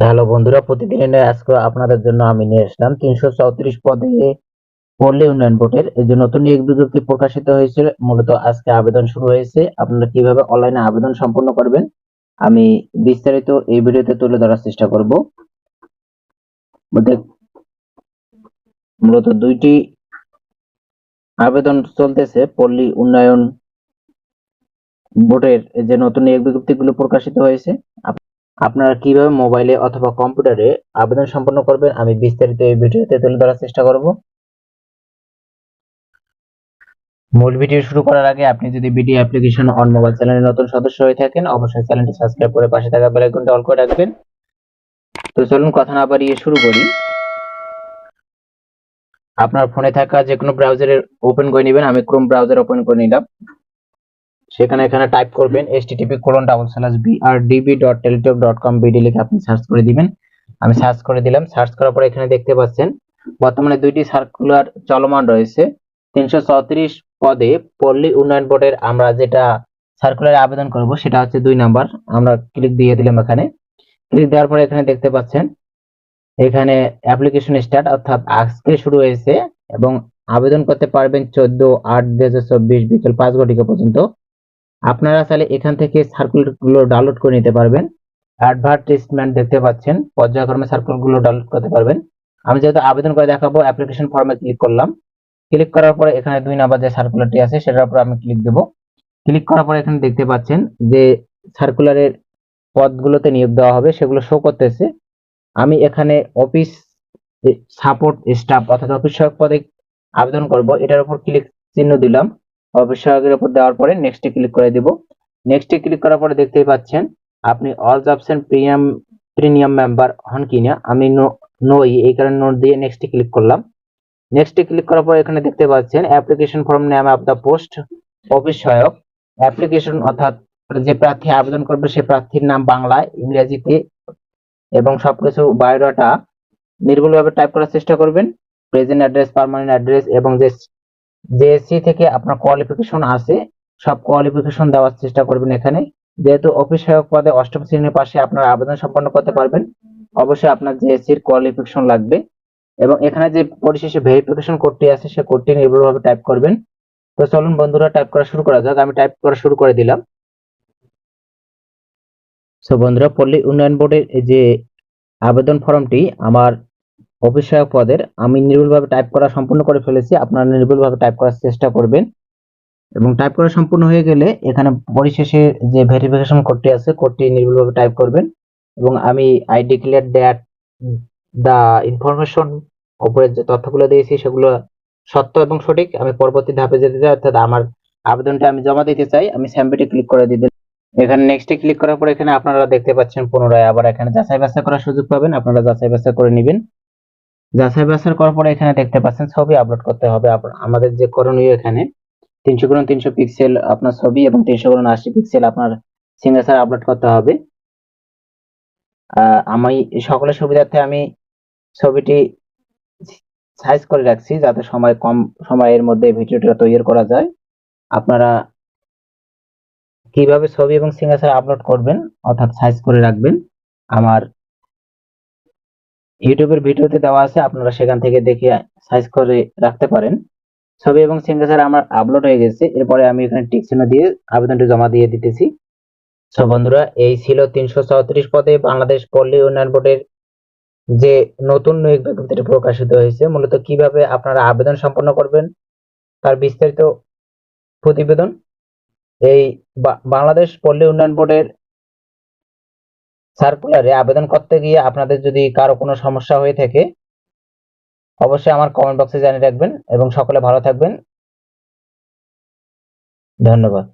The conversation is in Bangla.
হ্যালো বন্ধুরা, প্রতিদিনের আজকে আপনাদের জন্য আমি নিয়ে আসলাম তিনশো চৌত্রিশ পদে পল্লী উন্নয়ন বোর্ডের যে নতুন নিয়োগ বিজ্ঞপ্তি প্রকাশিত হয়েছে মূলত আজকে আবেদন শুরু হয়েছে। আপনারা কীভাবে অনলাইনে আবেদন সম্পন্ন করবেন, আমি বিস্তারিত এই ভিডিওতে তুলে ধরার চেষ্টা করব। মূলত দুইটি আবেদন চলতেছে, পল্লী উন্নয়ন বোর্ডের যে নতুন নিয়োগ বিজ্ঞপ্তিগুলো প্রকাশিত হয়েছে। আপনারা কীভাবে মোবাইলে অথবা কম্পিউটারে আবেদন সম্পন্ন করবেন, আমি বিস্তারিত এই ভিডিওতে তুলে ধরার চেষ্টা করব। মূল ভিডিও শুরু করার আগে আপনি যদি ভিডিও অ্যাপ্লিকেশন অন মোবাইল চ্যানেলে নতুন সদস্য হয়ে থাকেন, অবশ্যই চ্যানেলটি সাবস্ক্রাইব করে পাশে থাকা বেল আইকনটি অল করে রাখবেন। তো চলুন কথা না বাড়িয়ে শুরু করি। আপনার ফোনে থাকা যে কোনো ব্রাউজারের ওপেন করে নেবেন, আমি ক্রোম ব্রাউজার ওপেন করে নিলাম। সেখানে এখানে টাইপ করবেন http colon dot Teletalk dot com BD লিখে আপনি সার্চ করে দিবেন। আমি সার্চ করে দিলাম। সার্চ করার পরে এখানে দেখতে পাচ্ছেন, বর্তমানে দুইটি সার্কুলার চলমান রয়েছে। তিনশো চৌত্রিশ পদে পল্লী উন্নয়ন বোর্ডের আমরা যেটা সার্কুলারে আবেদন করব সেটা হচ্ছে দুই নাম্বার। আমরা ক্লিক দিয়ে দিলাম এখানে। ক্লিক দেওয়ার পরে এখানে দেখতে পাচ্ছেন, এখানে অ্যাপ্লিকেশন স্টার্ট অর্থাৎ আজকে শুরু হয়েছে এবং আবেদন করতে পারবেন চোদ্দ আট দুই বিকেল পাঁচ ঘটিকা পর্যন্ত। আপনারা চাইলে এখান থেকে সার্কুলারগুলো ডাউনলোড করে নিতে পারবেন। অ্যাডভার্টাইজমেন্ট দেখতে পাচ্ছেন, পর্যায়ক্রমে সার্কুলারগুলো ডাউনলোড করতে পারবেন। আমি যেহেতু আবেদন করে দেখাবো অ্যাপ্লিকেশন ফর্মে ক্লিক করলাম। ক্লিক করার পরে এখানে দুই নাম্বার যে সার্কুলারটি আছে, সেটার উপর আমি ক্লিক দেব। ক্লিক করার পরে এখানে দেখতে পাচ্ছেন যে সার্কুলারের পদগুলোতে নিয়োগ দেওয়া হবে, সেগুলো শো করতেছে। আমি এখানে অফিস সাপোর্ট স্টাফ অর্থাৎ অফিস সহায়ক পদে আবেদন করব। এটার উপর ক্লিক চিহ্ন দিলাম। সহায়কের উপর দেওয়ার পরে নেক্সটে ক্লিক করে দিব। নেক্সটে ক্লিক করার পরে দেখতেই পাচ্ছেন, আপনি অল জবসেন প্রিমিয়াম প্রিমিয়াম মেম্বার হন কিনা, আমি নই, এই কারণে নোট দিয়ে নেক্সটে ক্লিক করলাম। নেক্সটে ক্লিক করার পর এখানে দেখতে পাচ্ছেন application form name of the post office সহায়ক অ্যাপ্লিকেশন অর্থাৎ যে প্রার্থী আবেদন করবে সে প্রার্থীর নাম বাংলায় ইংরেজিতে, এবং সবকিছু বায়োডাটা নির্ভুলভাবে টাইপ করার চেষ্টা করবেন প্রেজেন্ট অ্যাড্রেস পার্মানেন্ট অ্যাড্রেস এবং যে জেএসসি থেকে আপনার কোয়ালিফিকেশন আছে সব কোয়ালিফিকেশন দেওয়ার চেষ্টা করবেন এখানে। যেহেতু অফিস সহায়ক পদে অষ্টম শ্রেণির পাশে আপনার আবেদন সম্পন্ন করতে পারবেন, অবশ্যই আপনার জেএসসির কোয়ালিফিকেশন লাগবে। এবং এখানে যে পরিশেষে ভেরিফিকেশন কোডটি আছে, সে কোডটি নির্ভুলভাবে টাইপ করবেন। তো চলুন বন্ধুরা টাইপ করা শুরু করা যাক। আমি টাইপ করা শুরু করে দিলাম। সো বন্ধুরা, পল্লী উন্নয়ন বোর্ডের যে আবেদন ফর্মটি আমার অফিস পদের আমি নির্ভুলভাবে টাইপ করা সম্পূর্ণ করে ফেলেছি। আপনারা নির্ভুলভাবে টাইপ করার চেষ্টা করবেন। এবং টাইপ করা সম্পূর্ণ হয়ে গেলে এখানে পরিশেষে যে ভেরিফিকেশন কোডটি আছে কোডটি নির্ভুলভাবে টাইপ করবেন। এবং আমি I declare that the information উপরে যে তথ্যগুলো দিয়েছি, সেগুলো সত্য এবং সঠিক আমি পরবর্তী ধাপে যেতে চাই, অর্থাৎ আমার আবেদনটা আমি জমা দিতে চাই, আমি স্যাম্পেটে ক্লিক করে দিতে এখানে নেক্সটে ক্লিক করার পর এখানে আপনারা দেখতে পাচ্ছেন পুনরায় আবার এখানে যাচাই বাছাই করার সুযোগ পাবেন। আপনারা যাচাই বাছাই করে নেবেন। যাচাই বাছাই করার পরে এখানে দেখতে পাচ্ছেন ছবি আপলোড করতে হবে। আমাদের যে করণীয় এখানে, তিনশো গুণ তিনশো পিক্সেল আপনার ছবি এবং তিনশো গুণ আশি পিক্সেল আপনার সিগনেচার আপলোড করতে হবে। আমি সকলের সুবিধার্থে আমি ছবিটি সাইজ করে রাখছি যাতে সময় কম সময়ের মধ্যে ভিডিওটা তৈরি করা যায়। আপনারা কীভাবে ছবি এবং সিগনেচার আপলোড করবেন অর্থাৎ সাইজ করে রাখবেন, আমার ইউটিউবের ভিডিওতে দেওয়া আছে, আপনারা সেখান থেকে দেখে সাইজ করে রাখতে পারেন। ছবি এবং সিগনেচার আমার আপলোড হয়ে গেছে, এরপরে আমি এখানে টিক চিহ্ন দিয়ে আবেদনটি জমা দিয়ে দিতেছি। সো বন্ধুরা, এই ছিল তিনশো চৌত্রিশ পদে বাংলাদেশ পল্লী উন্নয়ন বোর্ডের যে নতুন নিয়োগ বিজ্ঞপ্তিটি প্রকাশিত হয়েছে, মূলত কীভাবে আপনারা আবেদন সম্পন্ন করবেন, তার বিস্তারিত প্রতিবেদন এই বাংলাদেশ পল্লী উন্নয়ন বোর্ডের সার্কুলারে আবেদন করতে গিয়ে আপনাদের যদি কারও কোনো সমস্যা হয়ে থাকে, অবশ্যই আমার কমেন্ট বক্সে জানিয়ে রাখবেন এবং সকলে ভালো থাকবেন। ধন্যবাদ।